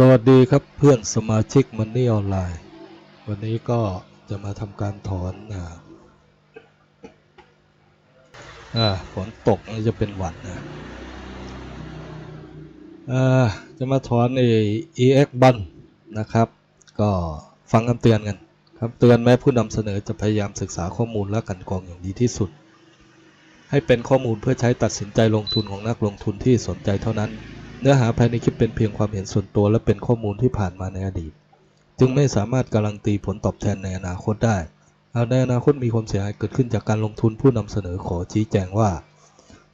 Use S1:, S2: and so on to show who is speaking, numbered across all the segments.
S1: สวัสดีครับเพื่อนสมาชิกมันนี่ออนไลน์ วันนี้ก็จะมาทำการถอนอ่าอ่าฝนตกจะเป็นหวัดนะอ่าจะมาถอนไอ้ EX บันนะครับ ก็ฟังคำเตือนกันคำเตือนแม้ผู้นำเสนอจะพยายามศึกษาข้อมูลและกันกรองอย่างดีที่สุด ให้เป็นข้อมูลเพื่อใช้ตัดสินใจลงทุนของนักลงทุนที่สนใจเท่านั้น นื้อหาภายในคลิปเป็นเพียงความเห็นส่วนตัวและเป็นข้อมูลที่ผ่านมาในอดีต จึงไม่สามารถการันตีผลตอบแทนในอนาคตได้หากในอนาคตมีความเสียหายเกิดขึ้นจากการลงทุนผู้นำเสนอขอชี้แจงว่า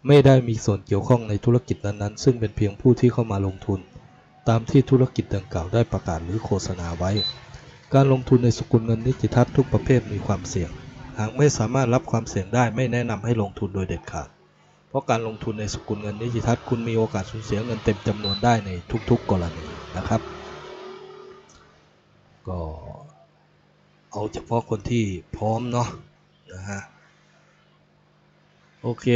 S1: ไม่ได้มีส่วนเกี่ยวข้องในธุรกิจนั้นๆ ซึ่งเป็นเพียงผู้ที่เข้ามาลงทุน ตามที่ธุรกิจดังกล่าวได้ประกาศหรือโฆษณาไว้ การลงทุนในสกุลเงินดิจิทัลทุกประเภทมีความเสี่ยง หากไม่สามารถรับความเสี่ยงได้ไม่แนะนำให้ลงทุนโดยเด็ดขาด เพราะการลงทุนในสกุลเงินดิจิทัลคุณมีโอกาสสูญเสียเงินเต็มจำนวนได้ในทุกๆกรณีนะครับ ก็เอาเฉพาะคนที่พร้อมเนาะนะฮะโอเค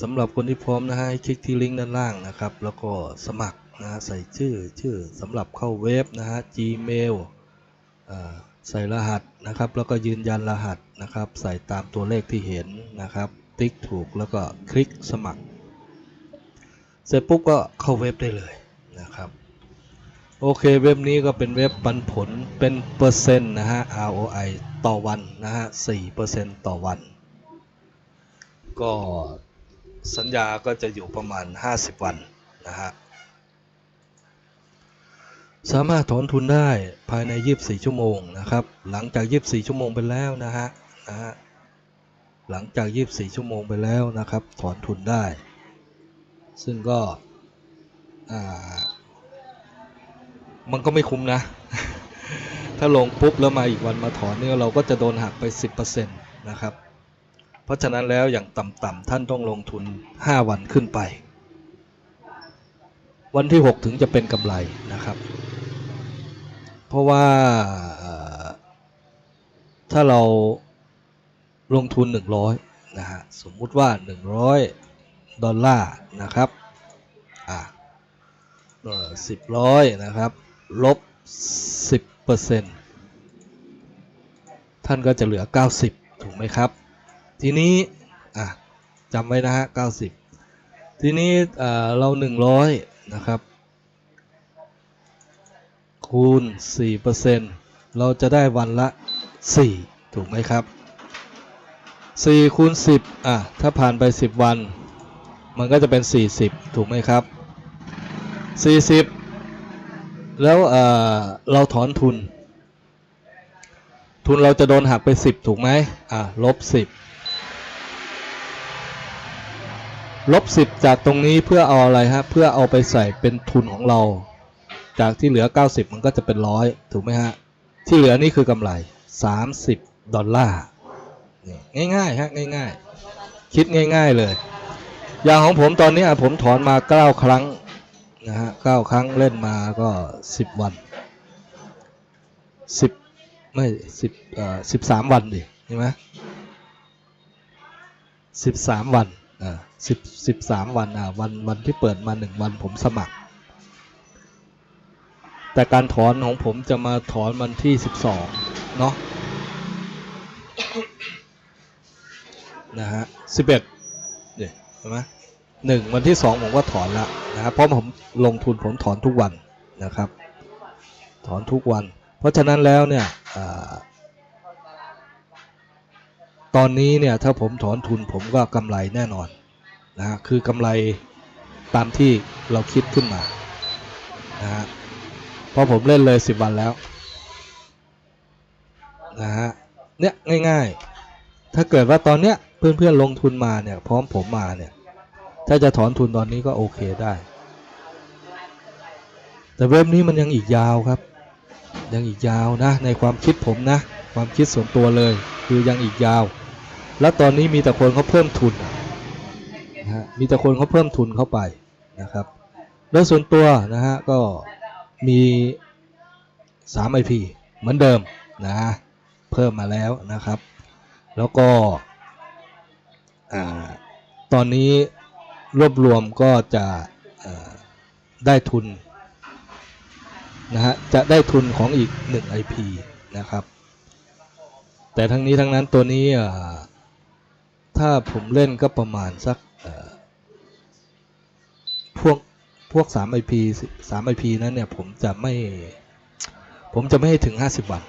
S1: สำหรับคนที่พร้อมนะฮะคลิกที่ลิงก์ด้านล่างนะครับ แล้วก็สมัครนะฮะใส่ชื่อชื่อสำหรับเข้าเว็บนะฮะ Gmail ใส่รหัสนะครับ แล้วก็ยืนยันรหัสนะครับ ใส่ตามตัวเลขที่เห็นนะครับ ติ๊กถูกแล้วก็คลิกสมัคร เสร็จปุ๊บก็เข้าเว็บได้เลยนะครับ โอเคเว็บนี้ก็เป็นเว็บปันผลเป็นเปอร์เซ็นต์นะฮะ ROI ต่อวันนะฮะ4%ต่อวัน ก็สัญญาก็จะอยู่ประมาณ 50 วันนะฮะสามารถถอนทุนได้ภายใน 24 ชั่วโมงนะครับ หลังจาก 24 ชั่วโมงไปแล้วนะฮะ นะฮะ หลังจาก 24 ชั่วโมงไปแล้วนะครับ ถอนทุนได้ ซึ่งก็มันก็ไม่คุ้มนะ ถ้าลงปุ๊บแล้วมาอีกวันมาถอนเนี่ยเราก็จะโดนหักไป 10%นะครับ เพราะฉะนั้นแล้วอย่างต่ำๆท่านต้องลงทุน 5 วันขึ้นไป วันที่ 6 ถึงจะเป็นกำไรนะครับ เพราะว่าถ้าเรา ลงทุน 100นะฮะสมมุติว่า 100 ดอลลาร์นะครับอะสิบร้อยนะครับ ลบ 10%ท่านก็จะเหลือ 90 ถูกไหมครับ ทีนี้อะจำไว้นะฮะ 90 ทีนี้เอ่อเรา 100 นะครับ คูณ 4%เราจะได้วันละ 4 ถูกไหมครับ 4คูณ10อะถ้าผ่านไป 10 วัน มันก็จะเป็น 40 ถูกไหมครับ 40 แล้วเเราถอนทุน ทุนเราจะโดนหักไป 10 ถูกไหมอะลบ 10 ลบ 10 จากตรงนี้เพื่อเอาอะไรฮะ เพื่อเอาไปใส่เป็นทุนของเรา จากที่เหลือ 90 มันก็จะเป็นร้อยถูกไหมฮะ ที่เหลือนี่คือกำไร 30 ดอลลาร์ ง่ายๆฮะง่ายๆ คิดง่าย ๆเลย อย่างของผมตอนนี้อะผมถอนมา9ครั้งนะฮะ9ครั้งเล่นมาก็10วัน10ไม่10เอ่อ13วันดิใช่ไหม13วันอ่า10 13วันอะวันวันที่เปิดมา1วันผมสมัคร แต่การถอนของผมจะมาถอนวันที่12เนาะ นะฮะ11เอ็ดเนี่ยเห็นไหมหนึ่งวันที่2ผมก็ถอนละนะครับเพราะผมลงทุนผมถอนทุกวันนะครับ ถอนทุกวัน เพราะฉะนั้นแล้วเนี่ยอตอนนี้เนี่ยถ้าผมถอนทุนผมก็กำไรแน่นอนนะคือกำไรตามที่เราคิดขึ้นมานะฮะเพราะผมเล่นเลย10วันแล้วนะฮะเนี่ยง่ายๆ ถ้าเกิดว่าตอนเนี้ย เพื่อนๆลงทุนมาเนี่ยพร้อมผมมาเนี่ย ถ้าจะถอนทุนตอนนี้ก็โอเคได้ แต่เว็บนี้มันยังอีกยาวครับ ยังอีกยาวนะ ในความคิดผมนะ ความคิดส่วนตัวเลย คือยังอีกยาว แล้วตอนนี้มีแต่คนเขาเพิ่มทุนนะฮะมีแต่คนเขาเพิ่มทุนเข้าไปนะครับแล้วส่วนตัวนะฮะก็มี3 IP เหมือนเดิมนะเพิ่มมาแล้วนะครับ แล้วก็ ตอนนี้รวบรวมก็จะได้ทุนนะฮะจะได้ทุนของอีก 1 IP นะครับ แต่ทั้งนี้ทั้งนั้นตัวนี้ถ้าผมเล่นก็ประมาณสักพวกพวก 3 IP 3 IP นั้นเนี่ยผมจะไม่ ผมจะไม่ให้ถึง 50 วัน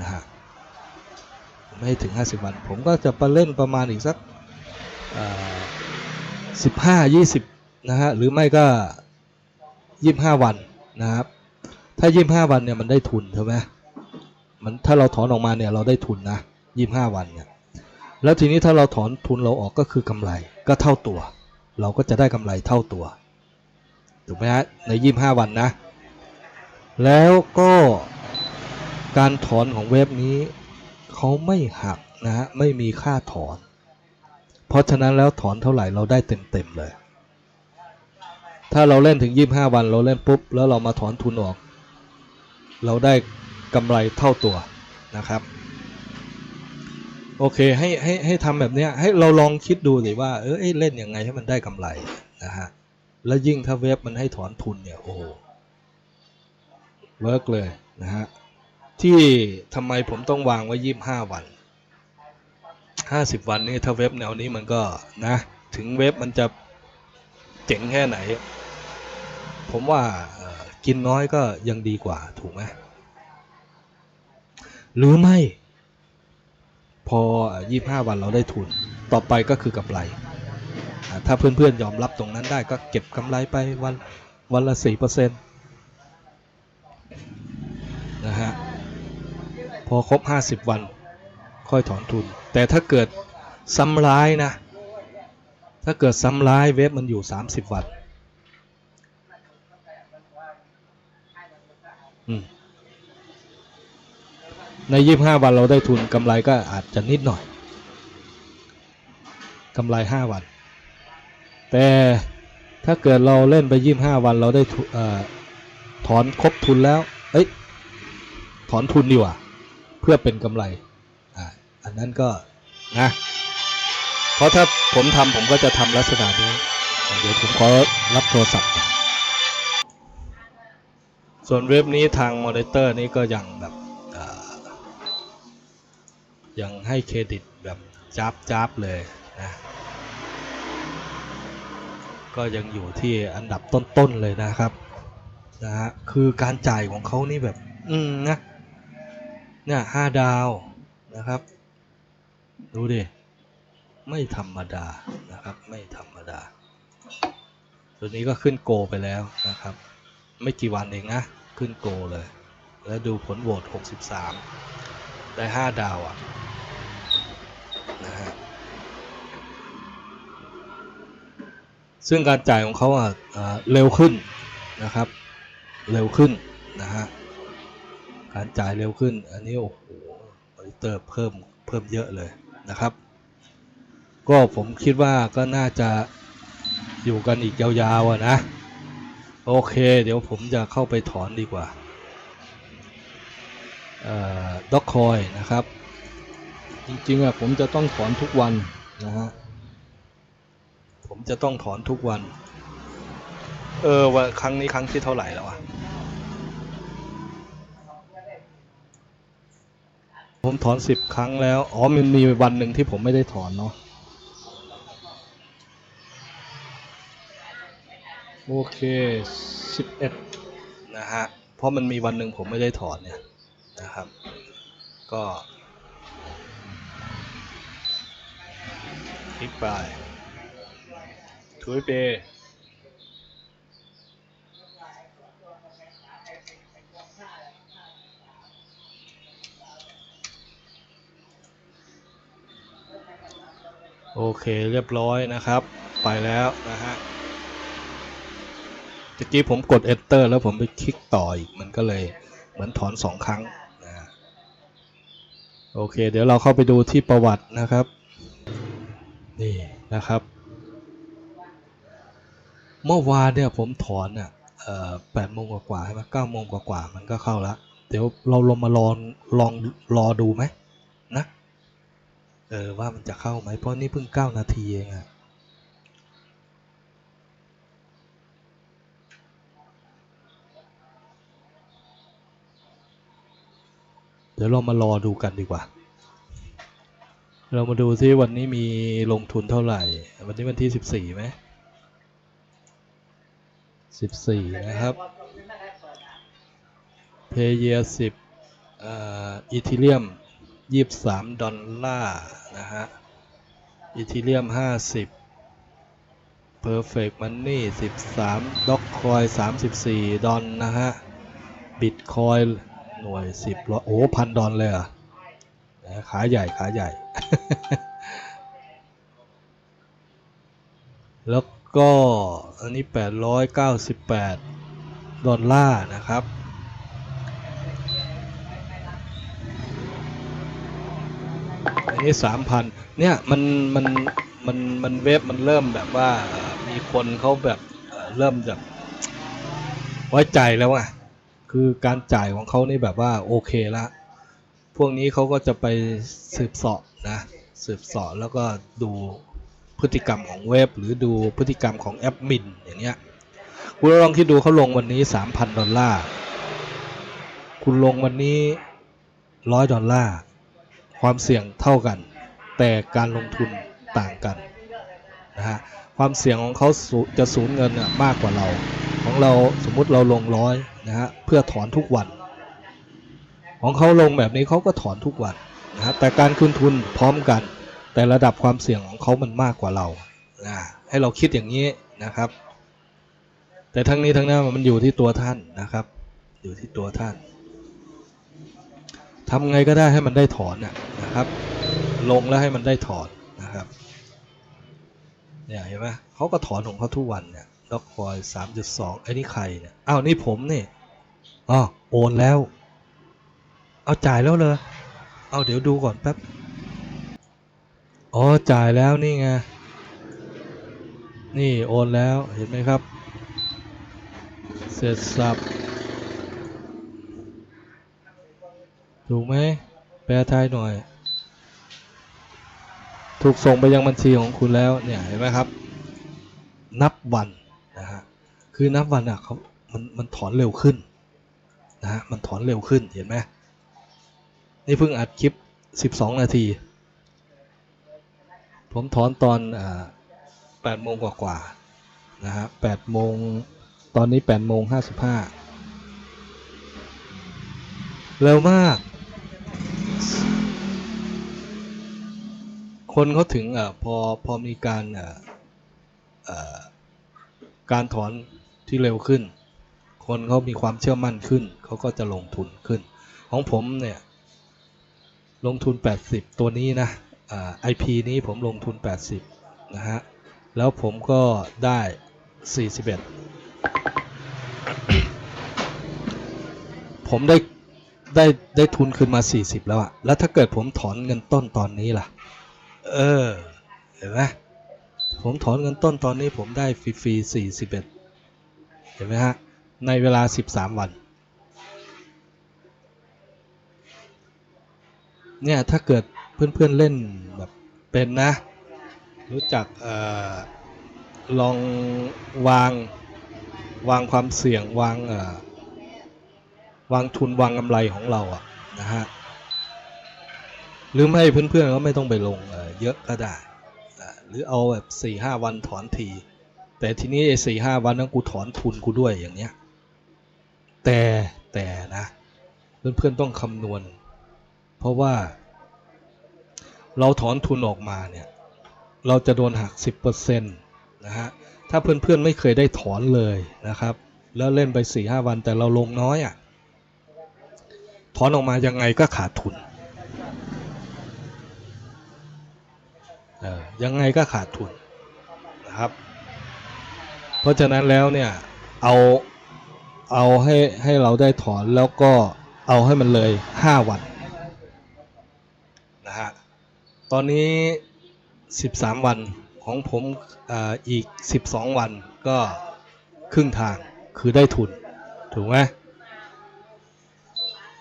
S1: นะฮะไม่ให้ถึง 50 วัน ผมก็จะไปเล่นประมาณอีกสัก สิบห้ายี่สิบนะฮะหรือไม่ก็ยี่ห้าวันนะครับ ถ้ายี่ห้าวันเนี่ยมันได้ทุนใช่ไหมมันถ้าเราถอนออกมาเนี่ยเราได้ทุนนะยี่ห้าวันเนี่ยแล้วทีนี้ถ้าเราถอนทุนเราออกก็คือกำไรก็เท่าตัว เราก็จะได้กำไรเท่าตัวถูกไหมฮะในยี่ห้าวันนะ แล้วก็การถอนของเว็บนี้เขาไม่หักนะฮะไม่มีค่าถอน เพราะฉะนั้นแล้วถอนเท่าไหร่เราได้เต็มๆเลย ถ้าเราเล่นถึง 25 วันเราเล่นปุ๊บ แล้วเรามาถอนทุนออก เราได้กำไรเท่าตัวนะครับ โอเคให้ให้ให้ทำแบบนี้ให้เราลองคิดดูสิว่าเออเอ้ยเล่นยังไงให้มันได้กำไรนะฮะแล้วยิ่งถ้าเว็บมันให้ถอนทุนเนี่ยโอ้เวิร์กเลยนะฮะที่ทำไมผมต้องวางไว้ 25 วัน 50 วันนี่ถ้าเว็บแนวนี้มันก็นะ ถึงเว็บมันจะเจ๋งแค่ไหน ผมว่ากินน้อยก็ยังดีกว่าถูกไหมหรือไม่ พอ 25 วันเราได้ทุนต่อไปก็คือกำไร ถ้าเพื่อนๆยอมรับตรงนั้นได้ก็เก็บกำไรไปวันวันละ 4%นะฮะพอครบ 50 วัน ค่อยถอนทุน แต่ถ้าเกิดซ้ำร้ายนะ ถ้าเกิดซ้ำร้ายเว็บมันอยู่ 30 วันอืมใน 25 วันเราได้ทุนกำไรก็อาจจะนิดหน่อยกำไร 5 วัน แต่ถ้าเกิดเราเล่นไป 25 วันเราได้อถอนครบทุนแล้ว เอ้ย ถอนทุนดีกว่า เพื่อเป็นกำไร อันนั้นก็นะเพราะถ้าผมทำผมก็จะทำลักษณะนี้ เดี๋ยวผมขอรับโทรศัพท์ ส่วนเว็บนี้ทางมอนิเตอร์นี้ก็ยังแบบยังให้เครดิตแบบจับจับเลยนะ ก็ยังอยู่ที่อันดับต้นๆเลยนะครับนะฮะคือการจ่ายของเขานี่แบบ อืมนะเนี่ยห้าดาวนะครับ ดูดิ ไม่ธรรมดานะครับ ไม่ธรรมดา ตัวนี้ก็ขึ้นโกไปแล้วนะครับ ไม่กี่วันเองนะ ขึ้นโกเลย แล้วดูผลโหวต 63 ได้ 5 ดาวอะนะฮะซึ่งการจ่ายของเขาอะเร็วขึ้นนะครับ เร็วขึ้นนะฮะการจ่ายเร็วขึ้น อันนี้โอ้โหมอนิเตอร์เพิ่มเพิ่มเยอะเลย นะครับ ก็ผมคิดว่าก็น่าจะอยู่กันอีกยาวๆนะ โอเค เดี๋ยวผมจะเข้าไปถอนดีกว่าด็อกคอยนะครับ
S2: จริงๆอะผมจะต้องถอนทุกวันนะฮะ
S1: ผมจะต้องถอนทุกวัน เออว่าครั้งนี้ครั้งที่เท่าไหร่แล้วอะ ผมถอนสิบครั้งแล้ว อ๋อมันมีวันหนึ่งที่ผมไม่ได้ถอนเนาะโอเคสิบเอ็ดนะฮะ เพราะมันมีวันหนึ่งผมไม่ได้ถอนเนี่ยนะครับ ก็คลิกไปถุยเป โอเคเรียบร้อยนะครับ ไปแล้วนะฮะตะกี้ผมกด enter แล้วผมไปคลิกต่ออีก มันก็เลยเหมือนถอนสองครั้งนะโอเค เดี๋ยวเราเข้าไปดูที่ประวัตินะครับ นี่นะครับ เมื่อวานเนี่ยผมถอนอะแปดโมงกว่าๆใช่ไหมเก้าโมงกว่าๆมันก็เข้าแล้ว เดี๋ยวเราลองมาลองลองรอดูไหม เออว่ามันจะเข้าไหมเพราะนี่เพิ่งเก้านาทีเองอะเดี๋ยวเรามารอดูกันดีกว่า เรามาดูซิวันนี้มีลงทุนเท่าไหร่ วันนี้วันที่สิบสี่ไหมสิบสี่นะครับเพเยสิบอีทีเรียม ยี่บสามดอลลาร์นะฮะอีทีเรียมห้าสิบเพอร์เฟกต์มันนี่สิบสามด็อกคอยสามสิบสี่ดอลนะฮะบิตคอยหน่วยสิบร้อยโอ้พันดอลเลยอะขาใหญ่ขาใหญ่ แล้วก็อันนี้แปดร้อยเก้าสิบแปดดอลลาร์นะครับ อันนี้สามพันเนี่ยมันมันมันมันเว็บมันเริ่มแบบว่ามีคนเขาแบบเริ่มแบบไว้ใจแล้วอะคือการจ่ายของเขานี่แบบว่าโอเคละ พวกนี้เขาก็จะไปสืบสอบนะสืบสอบแล้วก็ดูพฤติกรรมของเว็บ หรือดูพฤติกรรมของแอดมินอย่างเงี้ยคุณลองคิดดูเขาลงวันนี้ 3,000 ดอลลาร์ คุณลงวันนี้ร้อยดอลลาร์ ความเสี่ยงเท่ากัน แต่การลงทุนต่างกันนะฮะความเสี่ยงของเขาจะสูญเงินน่ะมากกว่าเรา ของเราสมมุติเราลงร้อยนะฮะเพื่อถอนทุกวัน ของเขาลงแบบนี้เขาก็ถอนทุกวันนะฮะแต่การคืนทุนพร้อมกัน แต่ระดับความเสี่ยงของเขามันมากกว่าเรานะให้เราคิดอย่างนี้นะครับ แต่ทั้งนี้ทั้งนั้นมันอยู่ที่ตัวท่านนะครับ อยู่ที่ตัวท่าน ทำไงก็ได้ให้มันได้ถอนนะนะครับ ลงแล้วให้มันได้ถอนนะครับเนี่ยเห็นไหมเขาก็ถอนของเขาทุกวันเนี่ยด็อกคอยสามจุดสองไอ้นี่ใครเนี่ยอ้าวนี่ผมนี่อ๋อโอนแล้ว เอาจ่ายแล้วเลยเอาเดี๋ยวดูก่อนแป๊บอ๋อจ่ายแล้วนี่ไงนี่โอนแล้วเห็นไหมครับ เสร็จสับ ถูกไหม แปลไทยหน่อย ถูกส่งไปยังบัญชีของคุณแล้ว เนี่ย เห็นไหมครับ นับวันนะฮะ คือนับวันอะเขามัน มันถอนเร็วขึ้นนะฮะ มันถอนเร็วขึ้น เห็นไหม นี่เพิ่งอัดคลิป 12 นาที ผมถอนตอนอ่า8โมงกว่าๆนะฮะ8โมง ตอนนี้8โมง55เร็วมาก คนเขาถึงอะพอพอมีการการถอนที่เร็วขึ้น คนเขามีความเชื่อมั่นขึ้น เขาก็จะลงทุนขึ้น ของผมเนี่ยลงทุน 80 ตัวนี้นะไอ่า IP นี้ผมลงทุน 80 นะฮะ แล้วผมก็ได้ 41 ผมได้ได้ได้ทุนขึ้นมา 40 แล้วอะแล้วถ้าเกิดผมถอนเงินต้นตอนนี้ล่ะ เออ เห็นไหมผมถอนเงินต้นตอนนี้ผมได้ฟรีๆ41 เห็นไหมฮะ ในเวลา 13 วัน เนี่ย ถ้าเกิดเพื่อนๆเล่นแบบเป็นนะ รู้จักออลองวางวางความเสี่ยงวางวางทุนวางกำไรของเราอะนะฮะหรือไม่เพื่อนๆก็ไม่ต้องไปลงเเยอะก็ได้ หรือเอาแบบสี่ห้าวันถอนที แต่ทีนี้ไอ้สี่ห้าวันนั้นกูถอนทุนกูด้วยอย่างเนี้ย แต่แต่นะ เพื่อนๆต้องคำนวณ เพราะว่า เราถอนทุนออกมาเนี่ย เราจะโดนหัก 10%นะฮะ ถ้าเพื่อนๆไม่เคยได้ถอนเลยนะครับ แล้วเล่นไป4ี่ห้าวันแต่เราลงน้อยอะ่ะ ถอนออกมายังไงก็ขาดทุน เออ ยังไงก็ขาดทุนนะครับ เพราะฉะนั้นแล้วเนี่ยเอาเอาให้ให้เราได้ถอนแล้วก็เอาให้มันเลย 5 วันนะฮะตอนนี้ 13 วันของผมออีก 12 วันก็ครึ่งทางคือได้ทุน ถูกไหม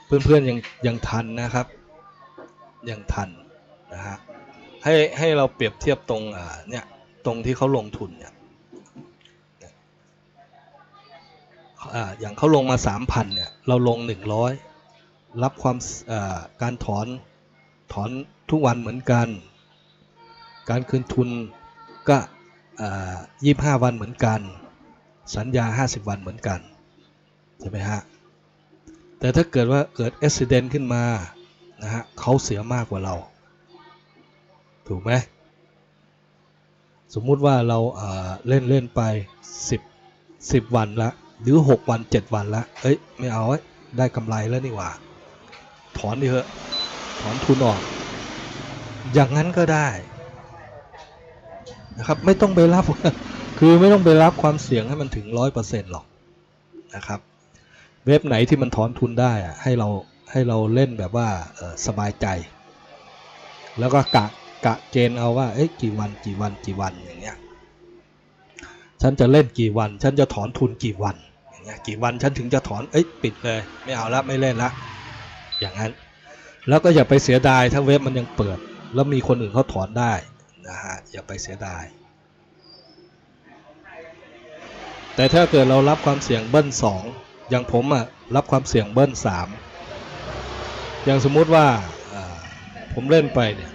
S1: เพื่อนๆยังยังทันนะครับ ยังทันนะฮะ ให้ให้เราเปรียบเทียบตรงอ่าเนี่ยตรงที่เขาลงทุนเนี่ยอ่าอย่างเขาลงมา3,000เนี่ยเราลง 100 รับความอ่อการถอนถอนทุกวันเหมือนกัน การคืนทุนก็ยี่ห้าวันเหมือนกัน สัญญา 50 วันเหมือนกันใช่ไหมฮะแต่ถ้าเกิดว่าเกิดอุบิเหตุขึ้นมานะฮะเขาเสียมากกว่าเรา ถูกไหมสมมุติว่าเราเล่นเล่นไป 10 10 วันละหรือ 6 วัน 7 วันละเอ้ยไม่เอาเว้ได้กำไรแล้วนี่หว่า ถอนดิเถอะถอนทุนออก อย่างนั้นก็ได้นะครับไม่ต้องไปรับ คือไม่ต้องไปรับความเสี่ยงให้มันถึงร้อยเปอร์เซ็นต์หรอกนะครับ เว็บไหนที่มันถอนทุนได้อะให้เราให้เราเล่นแบบว่าสบายใจ แล้วก็กะ กะเกณฑ์เอาว่าเอ้ยกี่วันกี่วันกี่วันอย่างเงี้ยฉันจะเล่นกี่วัน ฉันจะถอนทุนกี่วันอย่างเงี้ยกี่วันฉันถึงจะถอนเอ้ยปิดเลย ไม่เอาละไม่เล่นละอย่างนั้น แล้วก็อย่าไปเสียดายถ้าเว็บมันยังเปิด แล้วมีคนอื่นเขาถอนได้นะฮะอย่าไปเสียดาย แต่ถ้าเกิดเรารับความเสี่ยงเบิ้ลสองอย่างผมอะรับความเสี่ยงเบิ้ลสามอย่างสมมุติว่าอ่าผมเล่นไปเนี่ย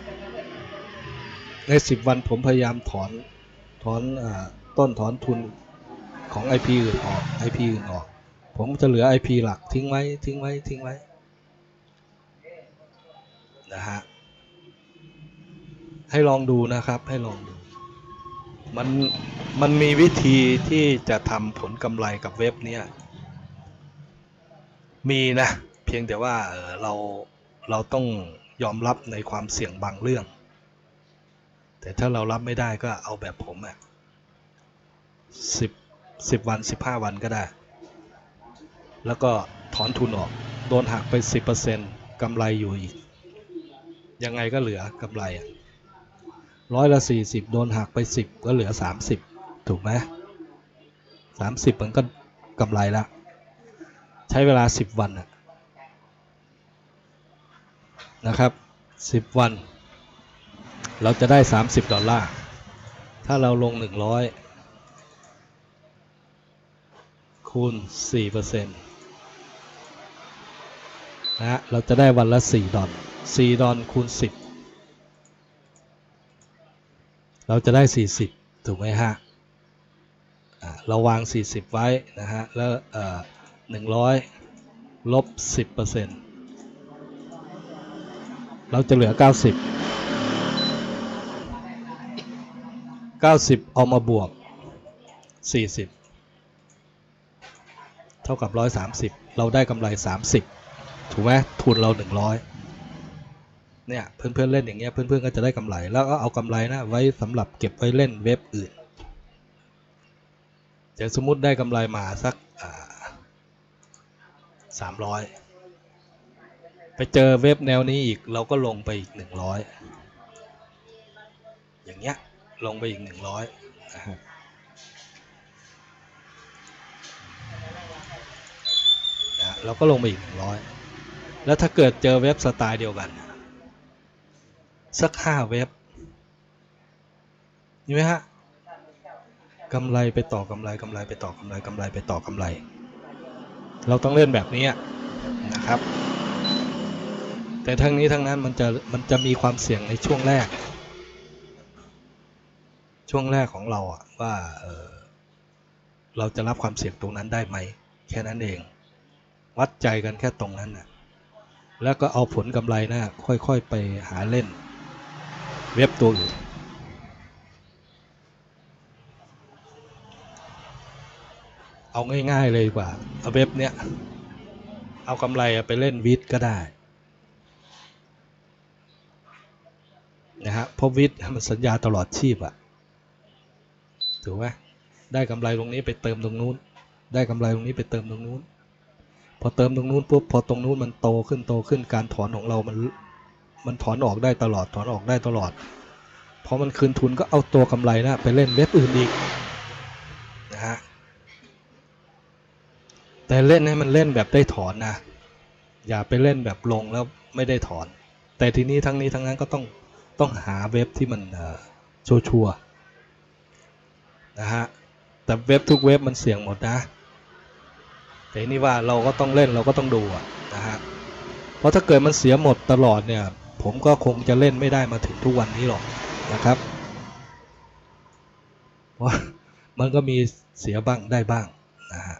S1: ใน10วันผมพยายามถอนถอนอต้นถอนทุนของ IP อื่นออก IP อื่นออก ผมจะเหลือ IP หลักทิ้งไว้ทิ้งไว้ทิ้งไว้นะฮะให้ลองดูนะครับให้ลองดูมันมันมีวิธีที่จะทำผลกำไรกับเว็บเนี่ยมีนะ เพียงแต่ว่าเออเราเราต้องยอมรับในความเสี่ยงบางเรื่อง แต่ถ้าเรารับไม่ได้ก็เอาแบบผมอะสิบสิบวันสิบห้าวันก็ได้ แล้วก็ถอนทุนออก โดนหักไปสิบเปอร์เซ็นต์กำไรอยู่อีก ยังไงก็เหลือกำไรอะร้อยละสี่สิบโดนหักไปสิบก็เหลือสามสิบถูกไหมสามสิบมันก็กำไรละ ใช้เวลาสิบวันะนะครับสิบวัน เราจะได้สามสิบดอลลาร์ ถ้าเราลงหนึ่งร้อยคูณสี่เปอร์เซ็นต์นะฮะเราจะได้วันละสี่ดอลสี่ดอลคูณสิบเราจะได้ 40 ถูกไหมฮะ เราวาง 40 ไว้นะฮะ แล้วเอ่อ100ลบ 10%เราจะเหลือ 90 90 เอามาบวก 40 เท่ากับ 130 เราได้กำไร 30 ถูกไหมทุนเรา 100 เนี่ย เพื่อนๆเล่นอย่างเงี้ยเพื่อนๆก็จะได้กำไร แล้วก็เอากำไรนะไว้สำหรับเก็บไว้เล่นเว็บอื่น เดี๋ยวสมมติได้กำไรมาสักสามร้อยไปเจอเว็บแนวนี้อีกเราก็ลงไปอีกหนึ่งร้อยอย่างเงี้ย ลงไปอีกหนึ่งร้อยนะเราก็ลงไปอีกหนึ่งร้อยแล้วถ้าเกิดเจอเว็บสไตล์เดียวกัน สักห้าเว็บนี่ไหมฮะกำไรไปต่อกำไรกำไรไปต่อกำไรกำไรไปต่อกำไร เราต้องเล่นแบบนี้นะครับ แต่ทั้งนี้ทั้งนั้นมันจะมันจะมีความเสี่ยงในช่วงแรก ช่วงแรกของเราอะว่าเเราจะรับความเสี่ยงตรงนั้นได้ไหม แค่นั้นเอง วัดใจกันแค่ตรงนั้นนะแล้วก็เอาผลกำไรนะค่อยๆไปหาเล่น เว็บตัวอื่นเอาง่ายๆเลยกว่าเอาเว็บเนี้ยเอากำไรไปเล่นวิดก็ได้นะฮะเพราะวิดมันสัญญาตลอดชีพอะ ถูกไหมได้กำไรตรงนี้ไปเติมตรงนู้น ได้กำไรตรงนี้ไปเติมตรงนู้น พอเติมตรงนู้นปุ๊บพอตรงนู้นมันโตขึ้นโตขึ้นการถอนของเรามันมันถอนออกได้ตลอดถอนออกได้ตลอดพอมันคืนทุนก็เอาตัวกำไรนะไปเล่นเว็บอื่นอีกนะฮะแต่เล่นให้มันเล่นแบบได้ถอนนะอย่าไปเล่นแบบลงแล้วไม่ได้ถอน แต่ทีนี้ทั้งนี้ทั้งนั้นก็ต้องต้องหาเว็บที่มันชัวร์ นะฮะแต่เว็บทุกเว็บมันเสี่ยงหมดนะแต่นี่ว่าเราก็ต้องเล่นเราก็ต้องดูนะฮะเพราะถ้าเกิดมันเสียหมดตลอดเนี่ย ผมก็คงจะเล่นไม่ได้มาถึงทุกวันนี้หรอกนะครับเพราะมันก็มีเสียบ้างได้บ้างนะฮะ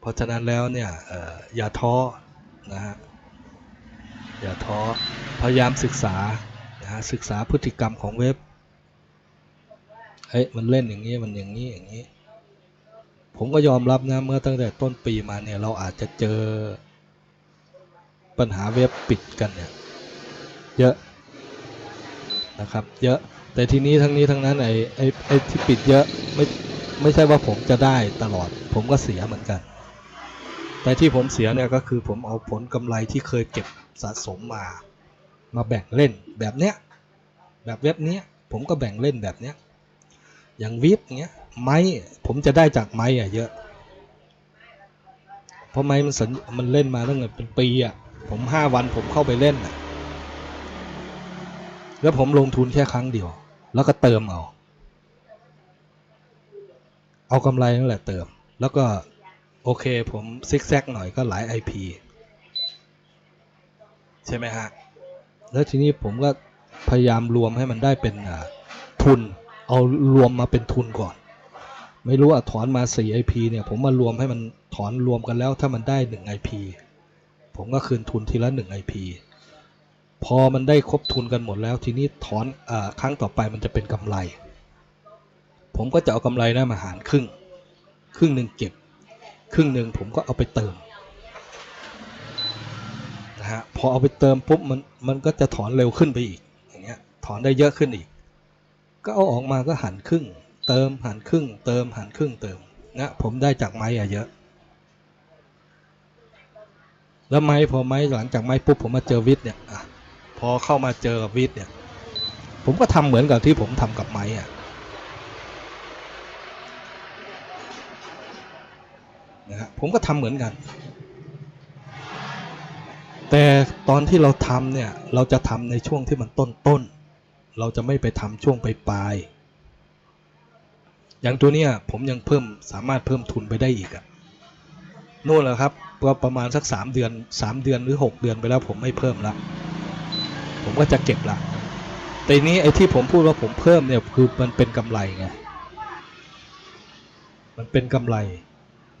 S1: เพราะฉะนั้นแล้วเนี่ยเอ่ออย่าท้อนะฮะอย่าท้อพยายามศึกษานะฮะศึกษาพฤติกรรมของเว็บ เฮ้ยมันเล่นอย่างนี้มันอย่างนี้อย่างนี้ ผมก็ยอมรับนะเมื่อตั้งแต่ต้นปีมาเนี่ยเราอาจจะเจอปัญหาเว็บปิดกันเนี่ยเยอะนะครับ เยอะแต่ทีนี้ทั้งนี้ทั้งนั้นไอ้ไอ้ไอ้ที่ปิดเยอะไม่ไม่ใช่ว่าผมจะได้ตลอด ผมก็เสียเหมือนกัน แต่ที่ผมเสียเนี่ยก็คือผมเอาผลกำไรที่เคยเก็บสะสมมา มาแบ่งเล่นแบบเนี้ยแบบเว็บเนี้ยผมก็แบ่งเล่นแบบเนี้ย อย่างวิบเงี้ยไม้ผมจะได้จากไม้อะเยอะ เพราะไม้มันสัญมันเล่นมาตั้งแต่เป็นปีอะผมห้าวันผมเข้าไปเล่นอะแล้วผมลงทุนแค่ครั้งเดียว แล้วก็เติมเอา เอากำไรนั่นแหละเติม แล้วก็โอเคผมซิกแซกหน่อยก็หลาย IP ใช่ไหมฮะ แล้วทีนี้ผมก็พยายามรวมให้มันได้เป็นทุน เอารวมมาเป็นทุนก่อน ไม่รู้อะถอนมา 4 IP เนี่ย ผมมารวมให้มันถอนรวมกันแล้วถ้ามันได้ 1 IP ผมก็คืนทุนทีละ 1 IP พอมันได้ครบทุนกันหมดแล้ว ทีนี้ถอนอาครั้งต่อไปมันจะเป็นกำไร ผมก็จะเอากำไรนั้นมาหารครึ่ง ครึ่งหนึ่งเก็บ ครึ่งหนึ่งผมก็เอาไปเติมนะฮะพอเอาไปเติมปุ๊บมันมันก็จะถอนเร็วขึ้นไปอีกอย่างเงี้ยถอนได้เยอะขึ้นอีก ก็เอาออกมาก็หันครึ่ง เติมหันครึ่ง เติมหันครึ่งเติมนะผมได้จากไม้อะเยอะ แล้วไม้พอไม้หลังจากไม้ปุ๊บผมมาเจอวิทย์เนี่ยอะพอเข้ามาเจอกับวิทย์เนี่ย ผมก็ทำเหมือนกับที่ผมทำกับไม้อะนะฮะผมก็ทำเหมือนกัน แต่ตอนที่เราทำเนี่ยเราจะทำในช่วงที่มันต้นต้น เราจะไม่ไปทำช่วงไปปลาย อย่างตัวเนี้ยผมยังเพิ่มสามารถเพิ่มทุนไปได้อีกอะนู่นแหละครับก็ประมาณสักสามเดือนสามเดือนหรือหกเดือนไปแล้วผมไม่เพิ่มละผมก็จะเก็บละแต่นี้ไอ้ที่ผมพูดว่าผมเพิ่มเนี่ยคือมันเป็นกำไรไงมันเป็นกำไร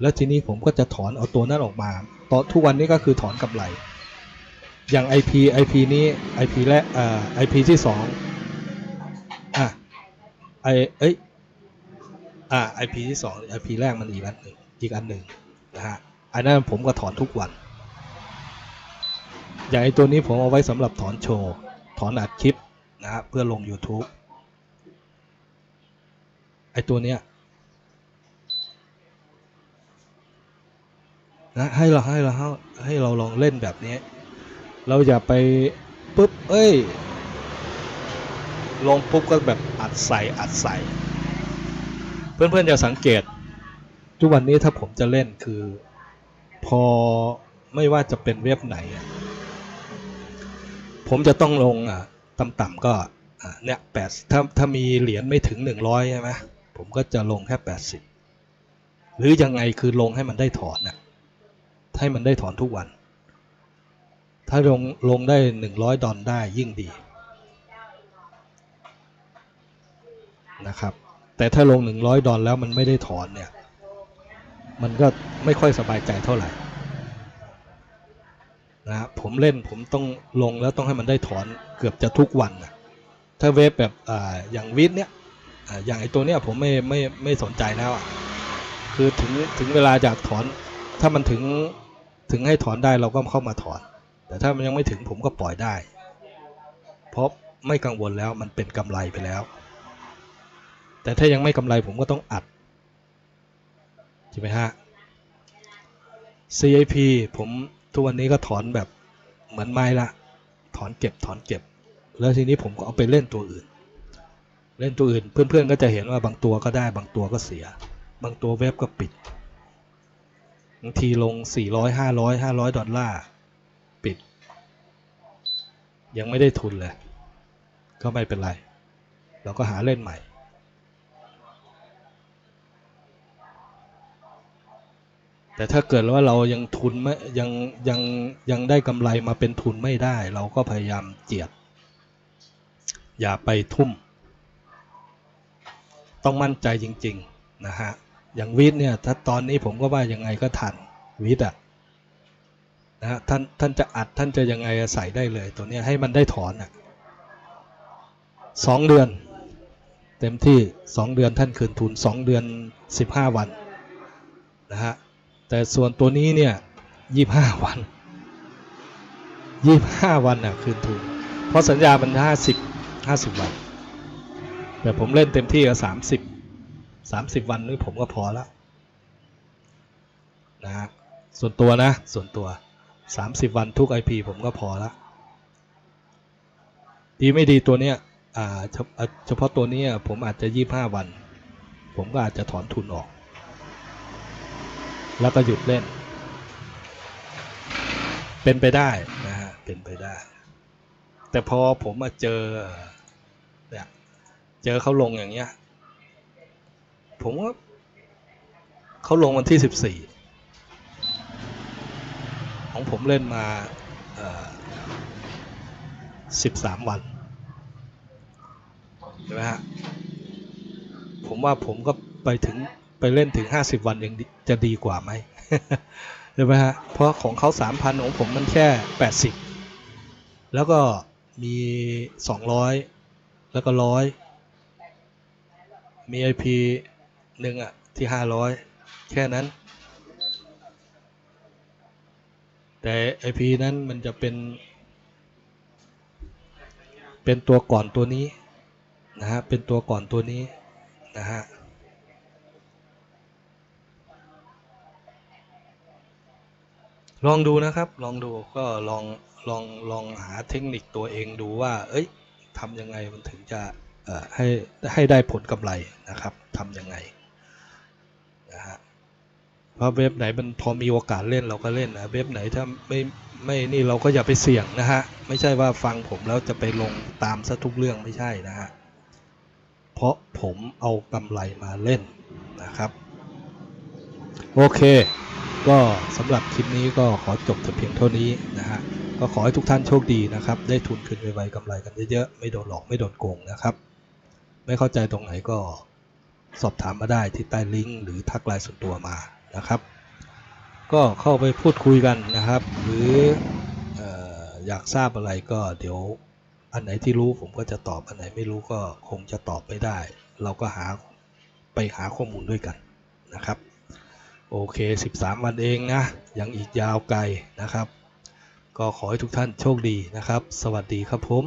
S1: แล้วทีนี้ผมก็จะถอนเอาตัวนั้นออกมาตอนทุกวันนี้ก็คือถอนกำไร อย่าง IP IP นี้ IP แรกอ่า IP ที่สอง ไอเอ้ยอ่า IP ที่สอง IP แรกมันอีกอันหนึ่งอีกอันหนึ่งนะฮะอันนั้นผมก็ถอนทุกวัน อย่างไอตัวนี้ผมเอาไว้สำหรับถอนโชว์ ถอนอัดคลิปนะฮะเพื่อลง YouTube ไอตัวเนี้ยนะให้เราให้เราให้เราลองเล่นแบบนี้ เราอย่าไปปุ๊บ เอ้ย ลงปุ๊บก็แบบอัดใส่อัดใส่เพื่อนๆจะสังเกต ทุกวันนี้ถ้าผมจะเล่นคือ พอไม่ว่าจะเป็นเว็บไหน ผมจะต้องลงอะต่ำๆก็เนี่ยแปดถ้าถ้ามีเหรียญไม่ถึงหนึ่งร้อยใช่ไหมผมก็จะลงแค่แปดสิบหรือยังไงคือลงให้มันได้ถอนน่ะให้มันได้ถอนทุกวัน ถ้าลงลงได้หนึ่งร้อยดอลได้ยิ่งดี นะครับ แต่ถ้าลงหนึ่งร้อยดอลแล้วมันไม่ได้ถอนเนี่ย มันก็ไม่ค่อยสบายใจเท่าไหร่นะผมเล่นผมต้องลงแล้วต้องให้มันได้ถอนเกือบจะทุกวันนะถ้าเวฟแบบอ่าอย่างวิทเนี่ยอ่าอย่างไอตัวเนี้ยผมไม่ไม่ไม่สนใจแล้วอะคือถึงถึงเวลาอยากถอน ถ้ามันถึงถึงให้ถอนได้เราก็เข้ามาถอน แต่ถ้ามันยังไม่ถึงผมก็ปล่อยได้ เพราะไม่กังวลแล้วมันเป็นกำไรไปแล้ว แต่ถ้ายังไม่กำไรผมก็ต้องอัดใช่ไหมฮะ CIP ผมทุกวันนี้ก็ถอนแบบเหมือนไม้ละ ถอนเก็บถอนเก็บ แล้วทีนี้ผมก็เอาไปเล่นตัวอื่น เล่นตัวอื่นเพื่อนๆก็จะเห็นว่าบางตัวก็ได้บางตัวก็เสีย บางตัวเว็บก็ปิดบางทีลง 400 500 500 ดอลลาร์ปิด ยังไม่ได้ทุนเลย ก็ไม่เป็นไร เราก็หาเล่นใหม่ แต่ถ้าเกิดว่าเรายังทุนไม่ยังยังยังได้กำไรมาเป็นทุนไม่ได้ เราก็พยายามเจียด อย่าไปทุ่ม ต้องมั่นใจจริง ๆ นะฮะ อย่างวิทย์เนี่ยถ้าตอนนี้ผมก็ว่ายังไงก็ทันวิทย์อะนะฮะท่านท่านจะอัดท่านจะยังไงใส่ได้เลย ตัวเนี้ยให้มันได้ถอนอะสองเดือน เต็มที่สองเดือนท่านคืนทุนสองเดือนสิบห้าวันนะฮะ แต่ส่วนตัวนี้เนี่ยยี่ห้าวันยี่ห้าวันน่ะคืนทุน เพราะสัญญามันห้าสิบห้าสิบวัน แต่ผมเล่นเต็มที่ก็สามสิบสามสิบวันนี่ผมก็พอแล้วนะฮะส่วนตัวนะ ส่วนตัวสามสิบวันทุก IP ผมก็พอแล้วดีไม่ดีตัวเนี้ยอ่าเฉอ่าเฉพาะตัวเนี้ยผมอาจจะยี่ห้าวัน ผมก็อาจจะถอนทุนออก แล้วก็หยุดเล่น เป็นไปได้นะฮะเป็นไปได้ แต่พอผมมาเจอเนี่ยเจอเขาลงอย่างเงี้ย ผมว่าเขาลงวันที่สิบสี่ของผมเล่นมาสิบสามวันใช่ไหมฮะผมว่าผมก็ไปถึง ไปเล่นถึงห้าสิบวันยังจะดีกว่าไหมใช่ไหมฮะ เพราะของเขาสามพันของผมมันแค่แปดสิบแล้วก็มีสองร้อยแล้วก็ร้อยมี IP หนึ่งอะที่ห้าร้อยแค่นั้น แต่ IP นั้นมันจะเป็น เป็นตัวก่อนตัวนี้นะฮะ เป็นตัวก่อนตัวนี้นะฮะ ลองดูนะครับ ลองดูก็ลองลองลองหาเทคนิคตัวเองดูว่า เอ้ยทำยังไงมันถึงจะให้ให้ได้ผลกำไรนะครับทำยังไงนะฮะเพราะเว็บไหนมันพอมีโอกาสเล่นเราก็เล่นนะเว็บไหนถ้าไม่ไม่นี่เราก็อย่าไปเสี่ยงนะฮะไม่ใช่ว่าฟังผมแล้วจะไปลงตามซะทุกเรื่องไม่ใช่นะฮะเพราะผมเอากำไรมาเล่นนะครับ โอเค ก็สำหรับคลิปนี้ก็ขอจบแต่เพียงเท่านี้นะฮะ ก็ขอให้ทุกท่านโชคดีนะครับ ได้ทุนคืนไวๆกำไรกันเยอะๆ ไม่โดนหลอกไม่โดนโกงนะครับ ไม่เข้าใจตรงไหนก็สอบถามมาได้ที่ใต้ลิงก์หรือทักไลน์ส่วนตัวมานะครับ ก็เข้าไปพูดคุยกันนะครับ หรือออยากทราบอะไรก็เดี๋ยวอันไหนที่รู้ผมก็จะตอบอันไหนไม่รู้ก็คงจะตอบไม่ได้ เราก็หาไปหาข้อมูลด้วยกันนะครับ โอเค 13 วันเองนะ ยังอีกยาวไกลนะครับ ก็ขอให้ทุกท่านโชคดีนะครับ สวัสดีครับผม